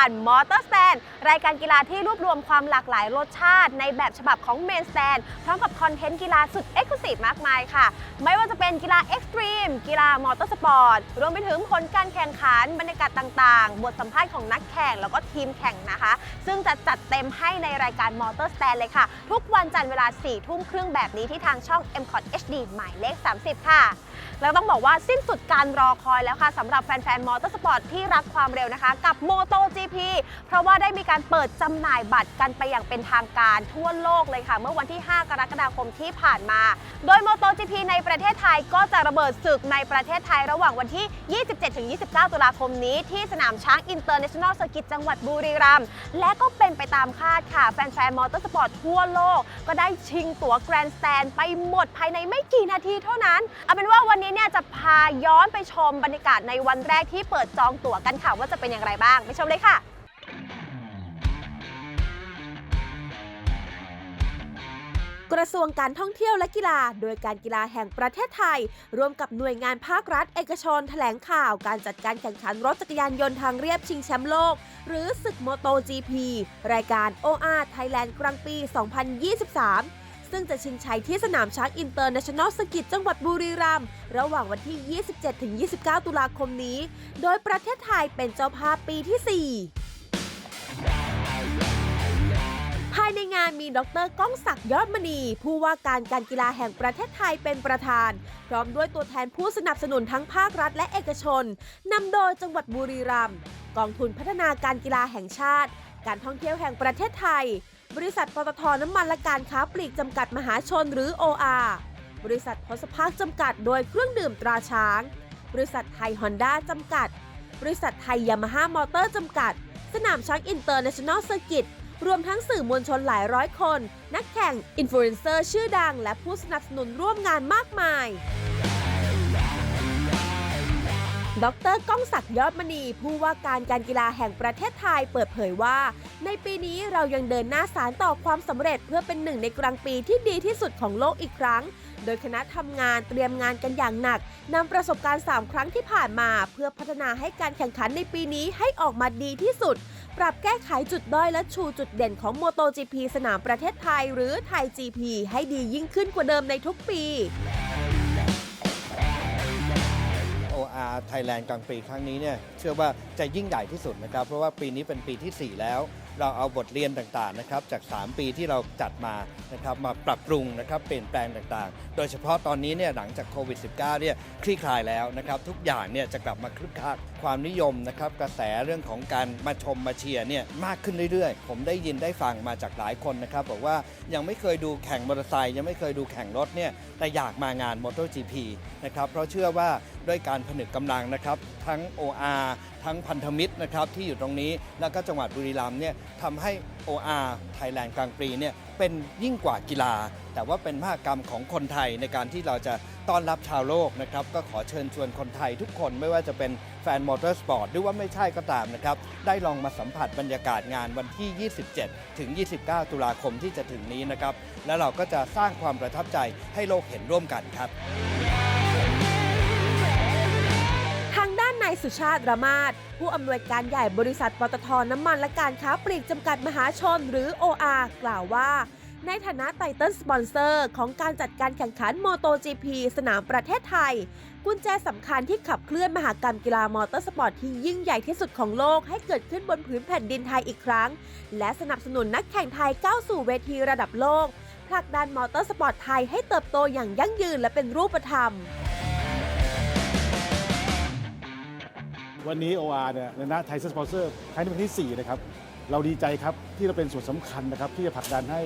านมอเตอร์สแตนรายการกีฬาที่รวบรวมความหลากหลายรสชาติ ในแบบฉบับของ Main Stand พร้อมกับคอนเทนต์กีฬาสุด e x c l u s i v e มากมายค่ะ ไม่ว่าจะเป็นกีฬา Extreme กีฬามอเตอร์สปอร์ตรวมไปถึงผลการแข่งขันบรรยากาศต่างๆ บทสัมภาษณ์ของนักแข่งแล้วก็ทีมแข่งนะคะ ซึ่งจะจัดเต็มให้ในรายการ Motor Stand เลยค่ะ ทุกวันจันทร์เวลา4ทุ่มครึ่งแบบนี้ที่ทางช่อง m c o t HD หมายเลข 30 ค่ะแล้วต้องบอกว่าสิ้นสุดการรอคอยแล้วค่ะสำหรับแฟนๆมอเตอร์สปอร์ตที่รักความเร็วนะคะ กับ MotoGP เพราะว่าได้มีการเปิดจำหน่ายบัตรกันไปอย่างเป็นทางการทั่วโลกเลยค่ะ เมื่อวันที่ 5 กรกฎาคมที่ผ่านมา โดย MotoGP ในประเทศไทยก็จะระเบิดศึกในประเทศไทยระหว่างวันที่ 27-29 ตุลาคมนี้ที่สนามช้างอินเตอร์เนชั่นแนลเซอร์กิตจังหวัดบุรีรัมย์และก็เป็นไปตามคาดค่ะ แฟนๆมอเตอร์สปอร์ตทั่วโลก ก็ได้ชิงตั๋วแกรนด์สแตนไปหมดภายในไม่กี่นาทีเท่านั้น เอาเป็นว่าวันนี้เนี่ยจะพาย้อนไปชมบรรยากาศในวันแรกที่เปิดจองตั๋วกันค่ะว่าจะเป็นอย่างไรบ้างไปชมเลยค่ะ กระทรวงการท่องเที่ยวและกีฬา โดยการกีฬาแห่งประเทศไทย ร่วมกับหน่วยงานภาครัฐ เอกชนแถลงข่าวการจัดการแข่งขันรถจักรยานยนต์ทางเรียบชิงแชมป์โลก หรือศึกโมโต GP รายการ OR Thailand กลางปี 2023ซึ่งจะชิงชัยที่สนามช้างอินเตอร์เนชั่นแนลสกิตจังหวัดบุรีรัมย์ระหว่างวันที่ 27-29 ตุลาคมนี้ โดยประเทศไทยเป็นเจ้าภาพปีที่ 4 ภายในงานมีดรก้องศักดิ์ยอดมณี ผู้ว่าการการกีฬาแห่งประเทศไทยเป็นประธาน พร้อมด้วยตัวแทนผู้สนับสนุนทั้งภาครัฐและเอกชนนำโดยจังหวัดบุรีรัมย์กองทุนพัฒนาการกีฬาแห่งชาติ การท่องเที่ยวแห่งประเทศไทย บริษัทปตทน้ำมันและการค้าปลีกจำกัดมหาชนหรือ OR บริษัทพสภาคจำกัดโดยเครื่องดื่มตราช้าง บริษัทไทยฮอนด้าจำกัด บริษัทไทยยามาฮ่ามอเตอร์จำกัด สนามช้างอินเตอร์เนชั่นแนลเซอร์กิต รวมทั้งสื่อมวลชนหลายร้อยคน นักแข่ง อินฟลูเอนเซอร์ชื่อดัง และผู้สนับสนุนร่วมงานมากมายดรก้องศักดิ์ยอดมณี ผู้ว่าการการกีฬาแห่งประเทศไทยเปิดเผยว่า ในปีนี้เรายังเดินหน้าสารต่อความสำเร็จเพื่อเป็นหนึ่งในกลางปีที่ดีที่สุดของโลกอีกครั้ง โดยคณะทำงานเตรียมงานกันอย่างหนักนำประสบการณ์ 3 ครั้งที่ผ่านมา เพื่อพัฒนาให้การแข่งขันในปีนี้ให้ออกมาดีที่สุด ปรับแก้ไขจุดด้อยและชูจุดเด่นของ MotoGP สนามประเทศไทย หรือไทย GP ให้ดียิ่งขึ้นกว่าเดิมในทุกปี OR Thailand กลางปีครั้งนี้เนี่ยเชื่อว่าจะยิ่งใหญ่ที่สุดนะครับ เพราะว่าปีนี้เป็นปีที่ 4 แล้ว เราเอาบทเรียนต่างๆนะครับจาก 3 ปีที่เราจัดมานะครับมาปรับปรุงนะครับเปลี่ยนแปลงต่างๆ โดยเฉพาะตอนนี้เนี่ยหลังจากโควิด -19 เนี่ยคลี่คลายแล้วนะครับทุกอย่างเนี่ยจะกลับมาคึกคักความนิยมนะครับกระแสเรื่องของการมาชมมาเชียร์เนี่ยมากขึ้นเรื่อยๆ ผมได้ยินได้ฟังมาจากหลายคนนะครับบอกว่ายังไม่เคยดูแข่งมอเตอร์ไซค์ยังไม่เคยดูแข่งรถเนี่ยแต่อยากมางาน MotoGP นะครับเพราะเชื่อว่าด้วยการผนึกกำลังนะครับทั้ง OR ทั้งพันธมิตรนะครับที่อยู่ตรงนี้ แล้วก็จังหวัดบุรีรัมย์เนี่ยทำให้ OR Thailand กลางปีเนี่ยเป็นยิ่งกว่ากีฬา แต่ว่าเป็นมหกรรมของคนไทยในการที่เราจะต้อนรับชาวโลกนะครับ ก็ขอเชิญชวนคนไทยทุกคนไม่ว่าจะเป็นแฟนมอเตอร์สปอร์ตหรือว่าไม่ใช่ก็ตามนะครับ ได้ลองมาสัมผัสบรรยากาศงานวันที่ 27 ถึง 29 ตุลาคมที่จะถึงนี้นะครับ แล้วเราก็จะสร้างความประทับใจให้โลกเห็นร่วมกันครับ สุชาติระมาศผู้อำนวยการใหญ่บริษัทปตทน้ำมันและการค้าปลีกจำกัดมหาชนหรือ OR กล่าวว่า ในฐานะไตเติ้ลสปอนเซอร์ของการจัดการแข่งขัน MotoGP สนามประเทศไทย กุญแจสำคัญที่ขับเคลื่อนมหากรรมกีฬามอเตอร์สปอร์ตที่ยิ่งใหญ่ที่สุดของโลกให้เกิดขึ้นบนพื้นแผ่นดินไทยอีกครั้ง และสนับสนุนนักแข่งไทยก้าวสู่เวทีระดับโลกผลักดันมอเตอร์สปอร์ตไทยให้เติบโตอย่างยั่งยืนและเป็นรูปธรรม วันนี้ OR เนี่ยในฐานะไทยสปอนเซอร์ครั้งนี้เป็นที่ 4 นะครับ เราดีใจครับที่เราเป็นส่วนสำคัญนะครับ ที่จะผลักดันให้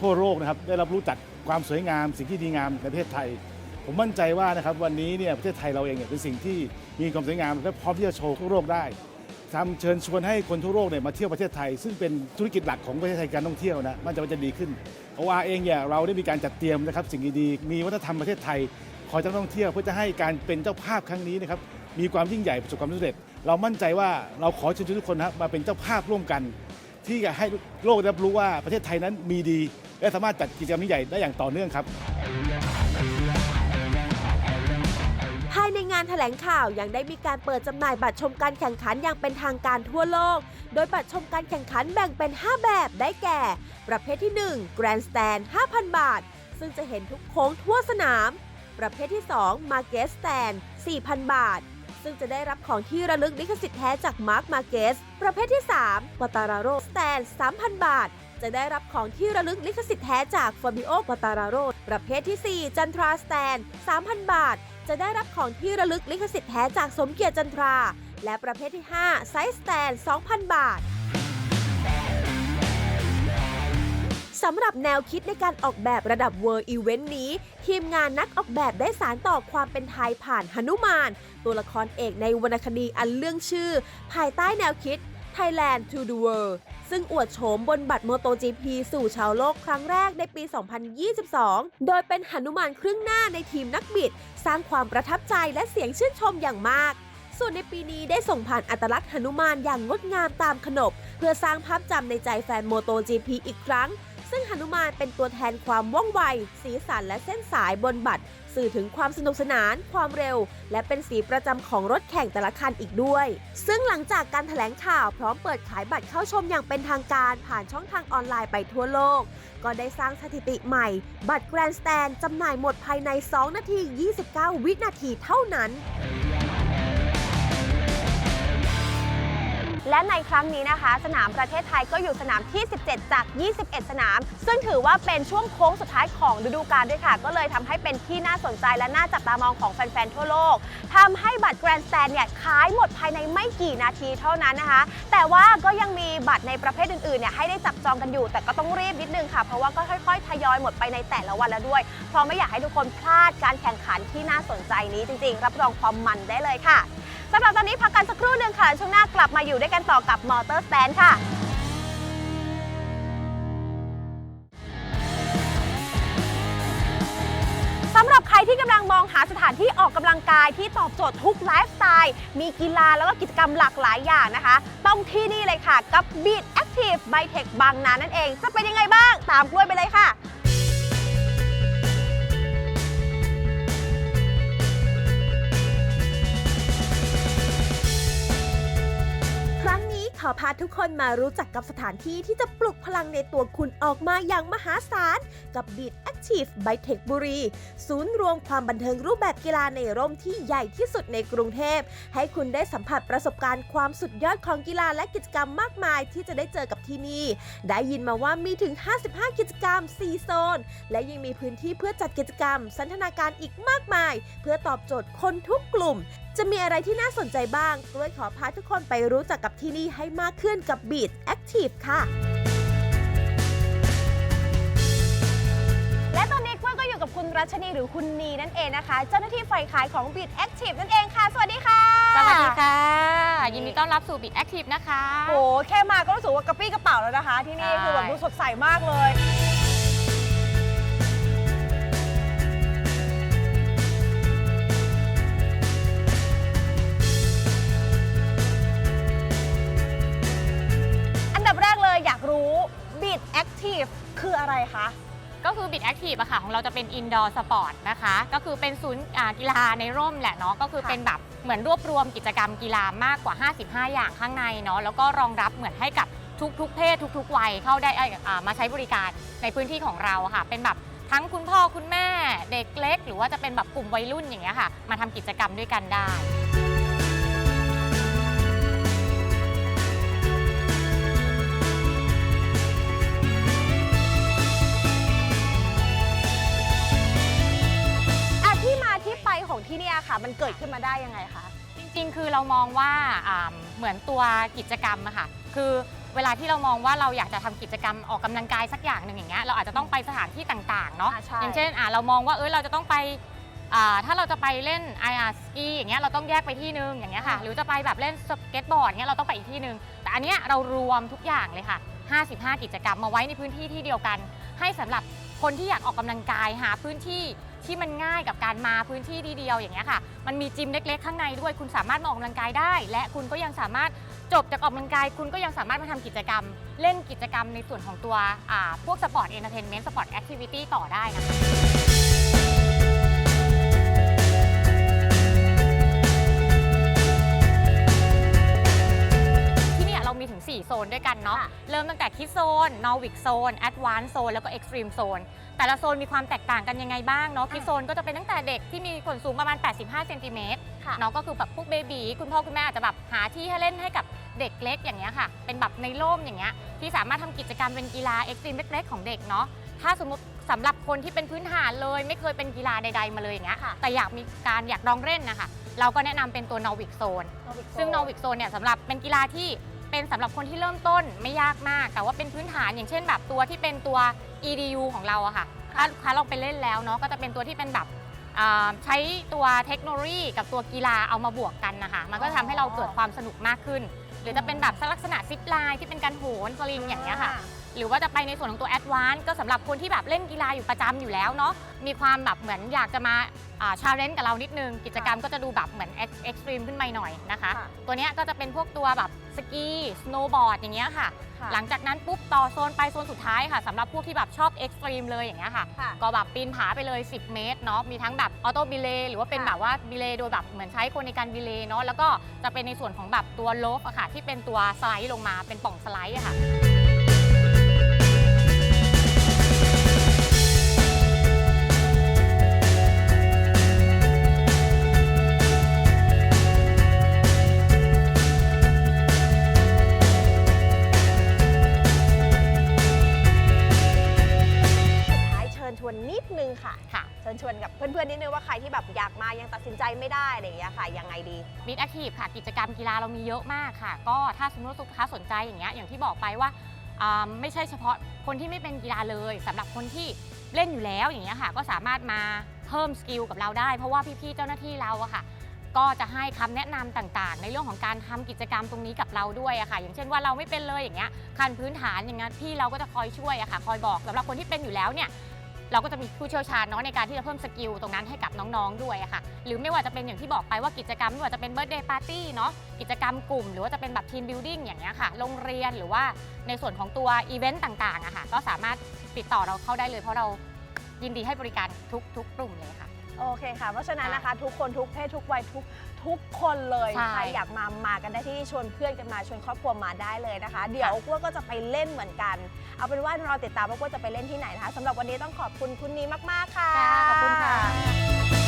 ทั่วโลกนะครับได้รับรู้จักความสวยงาม สิ่งที่ดีงามในประเทศไทย ผมมั่นใจว่านะครับวันนี้เนี่ยประเทศไทยเราเองเนี่ยเป็นสิ่งที่มีความสวยงามและพร้อมที่จะโชว์ทั่วโลกได้ทำเชิญชวนให้คนทั่วโลกเนี่ยมาเที่ยวประเทศไทย ซึ่งเป็นธุรกิจหลักของประเทศไทยการท่องเที่ยวนะมันจะมันจะดีขึ้น OR เองเนี่ยเราได้มีการจัดเตรียมนะครับสิ่งดีๆมีวัฒนธรรมประเทศไทยคอยจะท่องเที่ยวเพื่อจะให้การเป็นเจ้าภาพครั้งนี้นะครับ มีความยิ่งใหญ่ประสบความสำเร็จ เรามั่นใจว่าเราขอเชิญชวนทุกคนนะครับมาเป็นเจ้าภาพร่วมกัน ที่จะให้โลกได้รับรู้ว่าประเทศไทยนั้นมีดี และสามารถจัดกิจกรรมยิ่งใหญ่ได้อย่างต่อเนื่องครับ ภายในงานแถลงข่าวยังได้มีการเปิดจำหน่ายบัตรชมการแข่งขันอย่างเป็นทางการทั่วโลก โดยบัตรชมการแข่งขันแบ่งเป็น 5 แบบได้แก่ ประเภทที่ 1 Grandstand 5,000 บาท ซึ่งจะเห็นทุกโค้งทั่วสนาม ประเภทที่ 2 Market Stand 4,000 บาท ซึ่งจะได้รับของที่ระลึกลิขสิทธิ์แท้จากมาร์คมาเกสประเภทที่3ปาตาราโรสแตน3,000 บาท จะได้รับของที่ระลึกลิขสิทธิ์แท้จาก Fabio p a t a r a r o ประเภทที่ 4 จันทราสแตน3,000 บาท จะได้รับของที่ระลึกลิขสิทธิ์แท้จากสมเกียรติจันทรา และประเภทที่ 5 ไซส์สแตน2,000 บาท สำหรับแนวคิดในการออกแบบระดับ World Event นี้ ทีมงานนักออกแบบได้สารต่อความเป็นไทยผ่านหนุมาน ตัวละครเอกในวรรณคดีอันเรื่องชื่อ ภายใต้แนวคิด Thailand to the World ซึ่งอวดโฉมบนบัตร MotoGP สู่ชาวโลกครั้งแรกในปี 2022 โดยเป็นหนุมานครึ่งหน้าในทีมนักบิด สร้างความประทับใจและเสียงชื่นชมอย่างมากส่วนในปีนี้ได้ส่งผ่านอัตลักษณ์หนุมานอย่างงดงามตามขนบ เพื่อสร้างภาพจำในใจแฟน MotoGP อีกครั้ง ซึ่งหนุมานเป็นตัวแทนความว่องไว สีสันและเส้นสายบนบัตร สื่อถึงความสนุกสนาน ความเร็ว และเป็นสีประจำของรถแข่งแต่ละคันอีกด้วย ซึ่งหลังจากการถแถลงข่าวพร้อมเปิดขายบัตรเข้าชมอย่างเป็นทางการผ่านช่องทางออนไลน์ไปทั่วโลก ก็ได้สร้างสถิติใหม่ บัตรแกรนด์สแตนจำหน่ายหมดภายใน 2 นาที 29 วินาทีเท่านั้น และในครั้งนี้นะคะ สนามประเทศไทยก็อยู่สนามที่ 17 จาก 21 สนาม ซึ่งถือว่าเป็นช่วงโค้งสุดท้ายของฤดูกาลด้วยค่ะ ก็เลยทำให้เป็นที่น่าสนใจและน่าจับตามองของแฟน ๆ ทั่วโลกทำให้บัตรแกรนด์สแตนเนี่ยขายหมดภายในไม่กี่นาทีเท่านั้นนะคะ แต่ว่าก็ยังมีบัตรในประเภทอื่นๆเนี่ยให้ได้จับจองกันอยู่ แต่ก็ต้องรีบนิดนึงค่ะ เพราะว่าก็ค่อยๆ ทยอยหมดไปในแต่ละวันแล้วด้วย เพราะไม่อยากให้ทุกคนพลาดการแข่งขันที่น่าสนใจนี้จริง ๆ รับรองความมันได้เลยค่ะ สำหรับตอนนี้พักกันสักครู่หนึ่งค่ะ ช่วงหน้ากลับมาอยู่ด้วยกันต่อกับมอเตอร์สแตนค่ะสำหรับใครที่กำลังมองหาสถานที่ออกกำลังกายที่ตอบโจทย์ทุกไลฟ์สไตล์มีกีฬาแล้วก็กิจกรรมหลากหลายอย่างนะคะ ต้องที่นี่เลยค่ะ กับ Beat Active by Tech บางนานั่นเอง จะเป็นยังไงบ้าง ตามกล้วยไปเลยค่ะ ขอพาทุกคนมารู้จักกับสถานที่ที่จะปลุกพลังในตัวคุณออกมาอย่างมหาศาล กับ Beat Active by Tech บุรี ศูนย์รวมความบันเทิงรูปแบบกีฬาในร่มที่ใหญ่ที่สุดในกรุงเทพ ให้คุณได้สัมผัสประสบการณ์ความสุดยอดของกีฬาและกิจกรรมมากมายที่จะได้เจอกับที่นี่ ได้ยินมาว่ามีถึง 55 กิจกรรม 4 โซน และยังมีพื้นที่เพื่อจัดกิจกรรม สันทนาการอีกมากมาย เพื่อตอบโจทย์คนทุกกลุ่ม จะมีอะไรที่น่าสนใจบ้างกล้วยขอพาทุกคนไปรู้จักกับที่นี่ให้มากขึ้นกับ Beat Active ค่ะ และตอนนี้กล้วยก็อยู่กับคุณรัชนีหรือคุณนีนั่นเองนะคะ เจ้าหน้าที่ฝ่ายขายของ Beat Active นั่นเองค่ะ สวัสดีค่ะสวัสดีค่ะ ยินดีต้อนรับสู่บิดแอคทีฟนะคะโหแค่มาก็รู้สึกว่ากระปี้กระเป๋าแล้วนะคะ ที่นี่ใช่คือแบบดูสดใสมากเลย คืออะไรคะ ก็คือบิดแอคทีฟอะค่ะ ของเราจะเป็นอินดอร์สปอร์ตนะคะ ก็คือเป็นศูนย์อ่ากีฬาในร่มแหละเนาะก็คือค่ะ เป็นแบบเหมือนรวบรวมกิจกรรมกีฬามากกว่า 55 อย่างข้างในเนาะแล้วก็รองรับเหมือนให้กับทุกๆ เพศทุกๆ วัยเข้าได้เอ้ยอ่ามาใช้บริการในพื้นที่ของเราอะค่ะ เป็นแบบทั้งคุณพ่อคุณแม่เด็กเล็ก หรือว่าจะเป็นแบบกลุ่มวัยรุ่นอย่างเงี้ยค่ะ มาทำกิจกรรมด้วยกันได้ มาที่ไปของที่เนี่ยค่ะมันเกิดขึ้นมาได้ยังไงคะจจริงๆ คือเรามองว่าอ่าเหมือนตัวกิจกรรมอะค่ะ คือเวลาที่เรามองว่าเราอยากจะทำกิจกรรมออกกำลังกายสักอย่างหนึ่งอย่างเงี้ย เราอาจจะต้องไปสถานที่ต่างๆ เนาะ อ่าใช่ อย่างเช่นอ่าเรามองว่า เออเราจะต้องไปอ่าถ้าเราจะไปเล่นไออาสกีอย่างเงี้ย เราต้องแยกไปที่นึงอย่างเงี้ยค่ะ หรือจะไปแบบเล่นสเก็ตบอร์ดเงี้ย เราต้องไปอีกที่นึง แต่อันเนี้ยเรารวมทุกอย่างเลยค่ะ 55 กิจกรรมมาไว้ในพื้นที่ที่เดียวกัน ให้สำหรับคนที่อยากออกกำลังกายหาพื้นที่ ที่มันง่ายกับการมาพื้นที่เดียวอย่างเงี้ยค่ะ มันมีจิมเล็กๆข้างในด้วย คุณสามารถมาออกกำลังกายได้ และคุณก็ยังสามารถจบจากออกกำลังกาย คุณก็ยังสามารถมาทำกิจกรรม เล่นกิจกรรมในส่วนของตัวอ่าพวกสปอร์ตเอนเตอร์เทนเมนต์สปอร์ตแอคทิวิตี้ต่อได้นะคะ ที่เนี่ยเรามีถึง 4 โซนด้วยกันเนาะ ค่ะ เริ่มตั้งแต่คิดโซน นอวิกโซน แอดวานซ์โซน แล้วก็เอ็กซ์ตรีมโซน แต่ละโซนมีความแตกต่างกันยังไงบ้างเนาะคิดโซนก็จะเป็นตั้งแต่เด็กที่มีส่วนสูงประมาณ 85เซนติเมตรค่ะ เนาะก็คือแบบพวกเบบีคุณพ่อคุณแม่อาจจะแบบหาที่ให้เล่นให้กับเด็กเล็กอย่างเงี้ยค่ะ เป็นแบบในร่มอย่างเงี้ยที่สามารถทำกิจกรรมเป็นกีฬาเอ็กซ์ตรีมเล็กๆของเด็กเนาะถ้าสมมติสำหรับคนที่เป็นพื้นฐานเลย ไม่เคยเป็นกีฬาใด ๆ มาเลยอย่างเงี้ยค่ะ แต่อยากมีการอยากลองเล่นนะคะเราก็แนะนำเป็นตัวนอวิกโซน ซึ่งนอวิกโซนเนี่ยสำหรับเป็นกีฬาที่ เป็นสำหรับคนที่เริ่มต้นไม่ยากมาก แต่ว่าเป็นพื้นฐานอย่างเช่นแบบตัวที่เป็นตัว EDU ของเราอะค่ะถ้าลูกค้าลองไปเล่นแล้วเนาะก็จะเป็นตัวที่เป็นแบบอ่าใช้ตัวเทคโนโลยีกับตัวกีฬาเอามาบวกกันนะคะมันก็จะทำให้เราเกิดความสนุกมากขึ้น หรือจะเป็นแบบลักษณะซิปไลน์ที่เป็นการโหนสลิงอย่างเงี้ยค่ะ หรือว่าจะไปในส่วนของตัวแอดวานซ์ก็สำหรับคนที่แบบเล่นกีฬาอยู่ประจำอยู่แล้วเนาะมีความแบบเหมือนอยากจะมาชาเลนจ์กับเรานิดนึง กิจกรรมก็จะดูแบบเหมือนเอ็กซ์ตรีมขึ้นมาหน่อยนะคะค่ะตัวเนี้ยก็จะเป็นพวกตัวแบบสกีสโนว์บอร์ดอย่างเงี้ยค่ะค่ะ หลังจากนั้นปุ๊บต่อโซนไปโซนสุดท้ายค่ะสำหรับพวกที่แบบชอบเอ็กซ์ตรีมเลยอย่างเงี้ยค่ะค่ะก็แบบปีนผาไปเลย 10 เมตรเนาะมีทั้งแบบออโต้บิเลหรือว่าเป็นค่ะแบบว่าบิเลโดยแบบเหมือนใช้คนในการบิเลเนาะแล้วก็จะเป็นในส่วนของแบบตัวโลฟอะค่ะที่เป็นตัวสไลด์ลงมาเป็นปล่องสไลด์อะค่ะ ค่ะ ค่ะ เชิญชวนกับเพื่อนๆนิดนึงว่าใครที่แบบอยากมายังตัดสินใจไม่ได้อะไรอย่างเงี้ยค่ะ ยังไงดีมิดแอคทีฟค่ะ กิจกรรมกีฬาเรามีเยอะมากค่ะ ก็ถ้าสมมติว่าลูกค้าสนใจอย่างเงี้ยอย่างที่บอกไปว่าอ่าไม่ใช่เฉพาะคนที่ไม่เป็นกีฬาเลยสำหรับคนที่เล่นอยู่แล้วอย่างเงี้ยค่ะ ก็สามารถมาเพิ่มสกิลกับเราได้ เพราะว่าพี่ๆเจ้าหน้าที่เราอะค่ะ ก็จะให้คำแนะนำต่างๆ ในเรื่องของการทำกิจกรรมตรงนี้กับเราด้วยอะค่ะ อย่างเช่นว่าเราไม่เป็นเลยอย่างเงี้ยขั้นพื้นฐานอย่างเงี้ยพี่เราก็จะคอยช่วยอะค่ะ คอยบอกสำหรับคนที่เป็นอยู่แล้วเนี่ย เราก็จะมีผู้เชี่ยวชาญเนาะในการที่จะเพิ่มสกิลตรงนั้นให้กับน้องๆด้วยอะค่ะ หรือไม่ว่าจะเป็นอย่างที่บอกไปว่ากิจกรรมไม่ว่าจะเป็นเบิร์ d เดย์ปาร์ตี้เนาะกิจกรรมกลุ่ม หรือว่าจะเป็นแบบทีมบิ l ดิ้งอย่างเงี้ยค่ะโรงเรียนหรือว่าในส่วนของตัวอีเวนต์ต่างๆอะค่ะก็สามารถติดต่อเราเข้าได้เลย เพราะเรายินดีให้บริการทุกๆกลุ่มเลยค่ะ โอเคค่ะ เพราะฉะนั้นนะคะ ทุกคนทุกเพศทุกวัยทุก ทุกคนเลยใช่ ใครอยากมามากันได้ที่นี่ชวนเพื่อนกันมาชวนครอบครัวมาได้เลยนะคะ เดี๋ยวกล้วยก็จะไปเล่นเหมือนกัน เอาเป็นว่าเราติดตามว่ากล้วยจะไปเล่นที่ไหนนะคะสำหรับวันนี้ต้องขอบคุณคุณนีมากๆค่ะขอบคุณค่ะ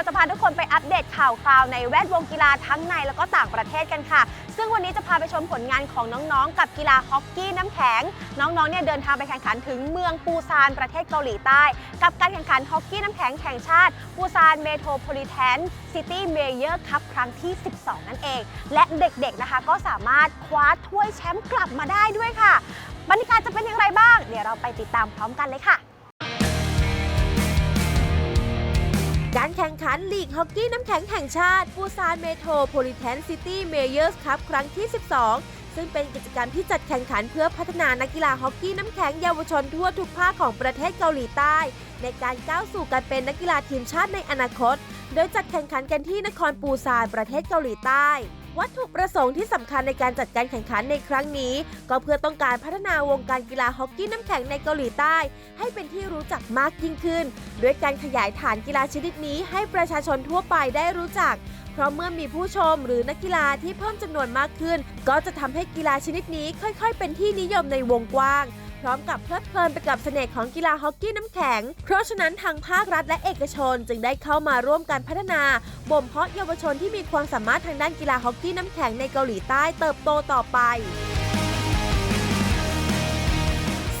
เราจะพาทุกคนไปอัปเดตข่าวคราวในแวดวงกีฬาทั้งในแล้วก็ต่างประเทศกันค่ะ ซึ่งวันนี้จะพาไปชมผลงานของน้องๆ กับกีฬาฮอกกี้น้ำแข็ง น้องๆเนี่ยเดินทางไปแข่งขันถึงเมืองปูซานประเทศเกาหลีใต้ กับการแข่งขันฮอกกี้น้ำแข็งแห่งชาติปูซานเมโทรโพลิแทนซิตี้เมเยอร์คัพครั้งที่ 12 นั่นเอง และเด็กๆนะคะก็สามารถคว้าถ้วยแชมป์กลับมาได้ด้วยค่ะ บรรยากาศจะเป็นอย่างไรบ้าง เดี๋ยวเราไปติดตามพร้อมกันเลยค่ะ การแข่งขันลีกฮอกกี้น้ำแข็งแห่งชาติปูซานเมโทรโพลิแทนซิตี้เมเยอร์สคัพครั้งที่ 12 ซึ่งเป็นกิจกรรมที่จัดแข่งขันเพื่อพัฒนานักกีฬาฮอกกี้น้ำแข็งเยาวชนทั่วทุกภาคของประเทศเกาหลีใต้ ในการก้าวสู่การเป็นนักกีฬาทีมชาติในอนาคต โดยจัดแข่งขันกันที่นครปูซานประเทศเกาหลีใต้ วัตถุประสงค์ที่สำคัญในการจัดการแข่งขันในครั้งนี้ ก็เพื่อต้องการพัฒนาวงการกีฬาฮอกกี้น้ำแข็งในเกาหลีใต้ ให้เป็นที่รู้จักมากยิ่งขึ้น ด้วยการขยายฐานกีฬาชนิดนี้ให้ประชาชนทั่วไปได้รู้จัก เพราะเมื่อมีผู้ชมหรือนักกีฬาที่เพิ่มจำนวนมากขึ้น ก็จะทำให้กีฬาชนิดนี้ค่อย ๆ เป็นที่นิยมในวงกว้าง พร้อมกับเพลิดเพลินไปกับเสน่ห์ของกีฬาฮอกกี้น้ำแข็ง เพราะฉะนั้นทางภาครัฐและเอกชนจึงได้เข้ามาร่วมกันพัฒนา บ่มเพาะเยาวชนที่มีความสามารถทางด้านกีฬาฮอกกี้น้ำแข็งในเกาหลีใต้เติบโตต่อไป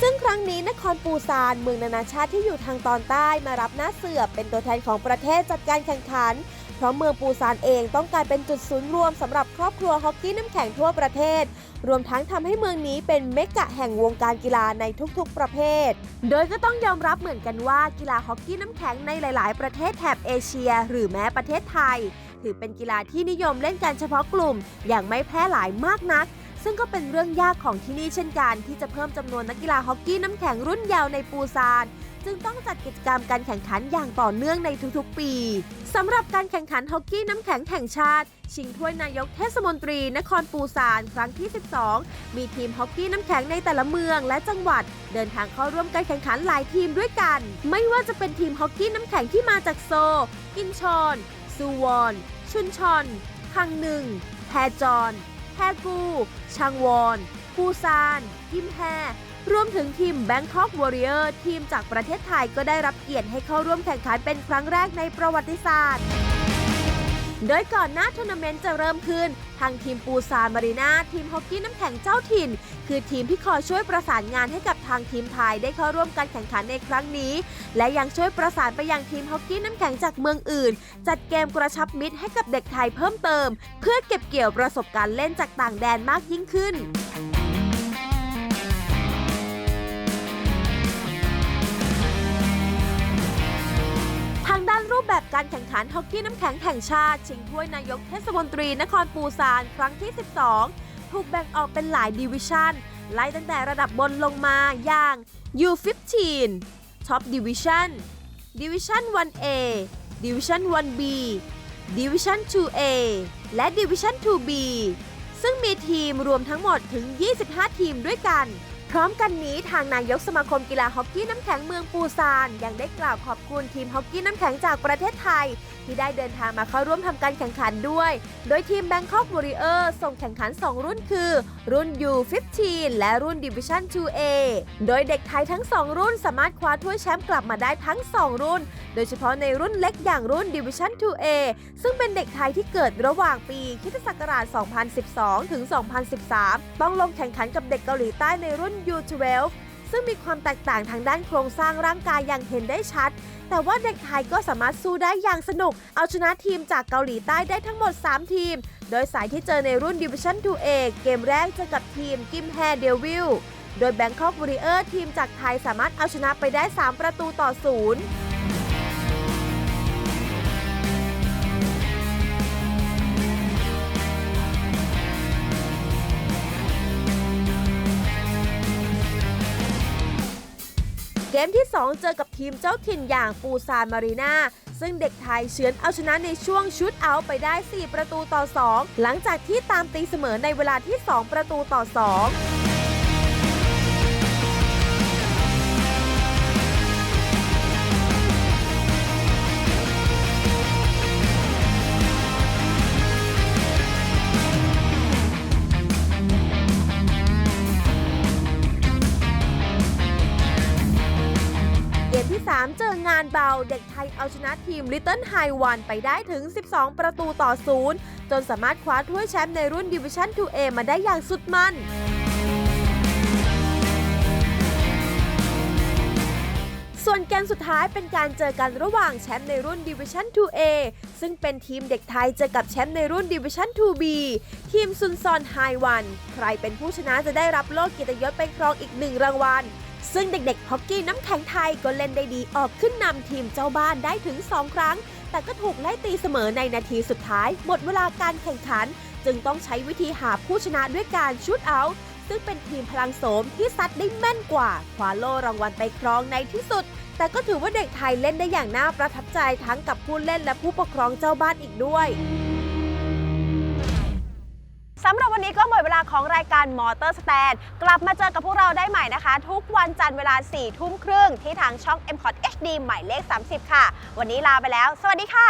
ซึ่งครั้งนี้นครปูซานเมืองนานาชาติที่อยู่ทางตอนใต้มารับหน้าเสือเป็นตัวแทนของประเทศจัดการแข่งขัน เพราะเมืองปูซานเองต้องการเป็นจุดศูนย์รวมสำหรับครอบครัวฮอกกี้น้ำแข็งทั่วประเทศ รวมทั้งทำให้เมืองนี้เป็นเมกะแห่งวงการกีฬาในทุกๆ ประเภท โดยก็ต้องยอมรับเหมือนกันว่ากีฬาฮอกกี้น้ำแข็งในหลาย ๆ ประเทศแถบเอเชีย หรือแม้ประเทศไทย ถือเป็นกีฬาที่นิยมเล่นกันเฉพาะกลุ่ม อย่างไม่แพร่หลายมากนักซึ่งก็เป็นเรื่องยากของที่นี่เช่นกัน ที่จะเพิ่มจำนวนนักกีฬาฮอกกี้น้ำแข็งรุ่นเยาว์ในปูซาน จึงต้องจัดกิจกรรมการแข่งขันอย่างต่อเนื่องในทุกๆ ปีสำหรับการแข่งขันฮอกกี้น้ำแข็งแห่งชาติ ชิงถ้วยนายกเทศมนตรี นครปูซานครั้งที่ 12 มีทีมฮอกกี้น้ำแข็งในแต่ละเมืองและจังหวัด เดินทางเข้าร่วมการแข่งขันหลายทีมด้วยกัน ไม่ว่าจะเป็นทีมฮอกกี้น้ำแข็งที่มาจากโซ อินชอนซูวอน ชุนชอนคังหนึ่งแพจอนแฮกูชางวอนปูซานกิมแฮ รวมถึงทีม Bangkok Warrior ทีมจากประเทศไทยก็ได้รับเกียรติให้เข้าร่วมแข่งขันเป็นครั้งแรกในประวัติศาสตร์ โดยก่อนหน้าทัวร์นาเมนต์จะเริ่มขึ้น ทางทีมปูซานมารีนาทีมฮอกกี้น้ำแข็งเจ้าถิ่น คือทีมที่คอยช่วยประสานงานให้กับทางทีมไทยได้เข้าร่วมการแข่งขันในครั้งนี้ และยังช่วยประสานไปยังทีมฮอกกี้น้ำแข็งจากเมืองอื่น จัดเกมกระชับมิตรให้กับเด็กไทยเพิ่มเติม เพื่อเก็บเกี่ยวประสบการณ์เล่นจากต่างแดนมากยิ่งขึ้น ดการแข่งขันฮอกกี้น้ำแข็งแห่งชาติ ชิงถ้วยนายกเทศมนตรีนครปูซานครั้งที่ 12 ถูกแบ่งออกเป็นหลายดิวิชั่นไล่ตั้งแต่ระดับบนลงมาอย่าง U15 Top Division Division 1A Division 1B Division 2A และ Division 2B ซึ่งมีทีมรวมทั้งหมดถึง 25 ทีมด้วยกัน พร้อมกันนี้ทางนายกสมาคมกีฬาฮอกกี้น้ำแข็งเมืองปูซาน ยังได้กล่าวขอบคุณทีมฮอกกี้น้ำแข็งจากประเทศไทย ที่ได้เดินทางมาเข้าร่วมทำการแข่งขันด้วย โดยทีม Bangkok Warrior ส่งแข่งขัน 2 รุ่นคือ รุ่น U15 และรุ่น Division 2A โดยเด็กไทยทั้ง 2 รุ่นสามารถคว้าถ้วยแชมป์กลับมาได้ทั้ง 2 รุ่น โดยเฉพาะในรุ่นเล็กอย่างรุ่น Division 2A ซึ่งเป็นเด็กไทยที่เกิดระหว่างปีคริสตศักราช 2012 ถึง 2013 ต้องลงแข่งขันกับเด็กเกาหลีใต้ในรุ่น U12 ซึ่งมีความแตกต่างทางด้านโครงสร้างร่างกายอย่างเห็นได้ชัด แต่ว่าเด็กไทยก็สามารถสู้ได้อย่างสนุก เอาชนะทีมจากเกาหลีใต้ได้ทั้งหมด 3 ทีม โดยสายที่เจอในรุ่น Division 2A เกมแรกเจอกับทีมกิมแฮเดวิลโดย Bangkok Warrior ทีมจากไทยสามารถเอาชนะไปได้ 3 ประตูต่อศูนย์ มที่ 2 เจอกับทีมเจ้าถิ่นอย่างปูซานมารีนาซึ่งเด็กไทยเฉือนเอาชนะในช่วงชุดเอาไปได้ 4 ประตูต่อ 2 หลังจากที่ตามตีเสมอในเวลาที่ 2 ประตูต่อ 2านเบา เด็กไทยเอาชนะทีม Little High One ไปได้ถึง 12 ประตูต่อ0จนสามารถคว้าถ้วยแชมป์ในรุ่น Division 2A มาได้อย่างสุดมันส่วนเกมสุดท้ายเป็นการเจอกันระหว่างแชมป์ในรุ่น Division 2A ซึ่งเป็นทีมเด็กไทยเจอกับแชมป์ในรุ่น Division 2B ทีมซุนซอนไฮวัน ใครเป็นผู้ชนะจะได้รับโล่เกียรติยศไปครองอีกหนึ่งรางวัล ซึ่งเด็กๆฮอกกี้น้ำแข็งไทยก็เล่นได้ดีออกขึ้นนำทีมเจ้าบ้านได้ถึง 2 ครั้ง แต่ก็ถูกไล่ตีเสมอในนาทีสุดท้าย หมดเวลาการแข่งขัน จึงต้องใช้วิธีหาผู้ชนะด้วยการชุดเอาท์ซึ่งเป็นทีมพลังโสมที่ซัดได้แม่นกว่าคว้าโล่รางวัลไปครองในที่สุด แต่ก็ถือว่าเด็กไทยเล่นได้อย่างน่าประทับใจทั้งกับผู้เล่นและผู้ปกครองเจ้าบ้านอีกด้วย สำหรับวันนี้ก็หมดเวลาของรายการมอเตอร์สแตนกลับมาเจอกับพวกเราได้ใหม่นะคะ ทุกวันจันทร์เวลา 4 ทุ่มครึ่งที่ทางช่อง m c o t HD หมายเลข 30 ค่ะ วันนี้ลาไปแล้ว สวัสดีค่ะ